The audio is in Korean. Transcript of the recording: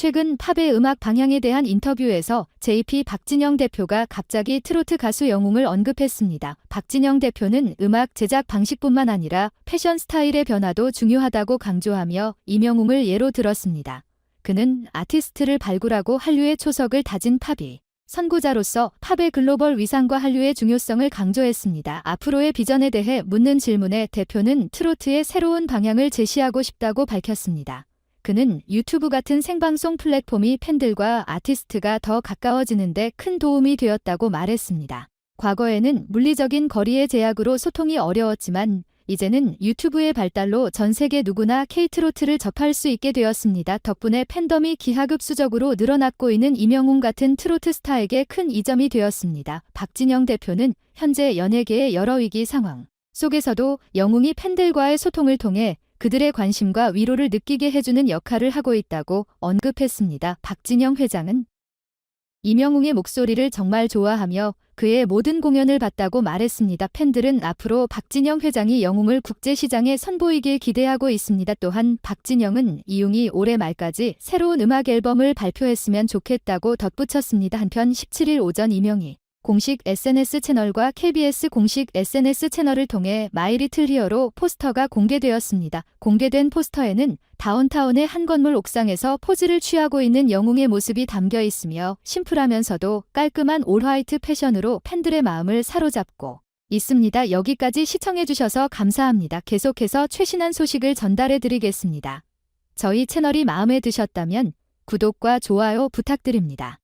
최근 팝의 음악 방향에 대한 인터뷰에서 JP 박진영 대표가 갑자기 트로트 가수 영웅을 언급했습니다. 박진영 대표는 음악 제작 방식뿐만 아니라 패션 스타일의 변화도 중요하다고 강조하며 이명웅을 예로 들었습니다. 그는 아티스트를 발굴하고 한류의 초석을 다진 팝이 선구자로서 팝의 글로벌 위상과 한류의 중요성을 강조했습니다. 앞으로의 비전에 대해 묻는 질문에 대표는 트로트의 새로운 방향을 제시하고 싶다고 밝혔습니다. 그는 유튜브 같은 생방송 플랫폼이 팬들과 아티스트가 더 가까워지는데 큰 도움이 되었다고 말했습니다. 과거에는 물리적인 거리의 제약으로 소통이 어려웠지만 이제는 유튜브의 발달로 전 세계 누구나 K트로트를 접할 수 있게 되었습니다. 덕분에 팬덤이 기하급수적으로 늘어났고 있는 이명웅 같은 트로트 스타에게 큰 이점이 되었습니다. 박진영 대표는 현재 연예계의 여러 위기 상황 속에서도 영웅이 팬들과의 소통을 통해 그들의 관심과 위로를 느끼게 해주는 역할을 하고 있다고 언급했습니다. 박진영 회장은 이명웅의 목소리를 정말 좋아하며 그의 모든 공연을 봤다고 말했습니다. 팬들은 앞으로 박진영 회장이 영웅을 국제시장에 선보이길 기대하고 있습니다. 또한 박진영은 이웅이 올해 말까지 새로운 음악 앨범을 발표했으면 좋겠다고 덧붙였습니다. 한편 17일 오전 이명희 공식 SNS 채널과 KBS 공식 SNS 채널을 통해 마이리틀 히어로 포스터가 공개되었습니다. 공개된 포스터에는 다운타운의 한 건물 옥상에서 포즈를 취하고 있는 영웅의 모습이 담겨 있으며 심플하면서도 깔끔한 올 화이트 패션으로 팬들의 마음을 사로잡고 있습니다. 여기까지 시청해주셔서 감사합니다. 계속해서 최신한 소식을 전달해드리겠습니다. 저희 채널이 마음에 드셨다면 구독과 좋아요 부탁드립니다.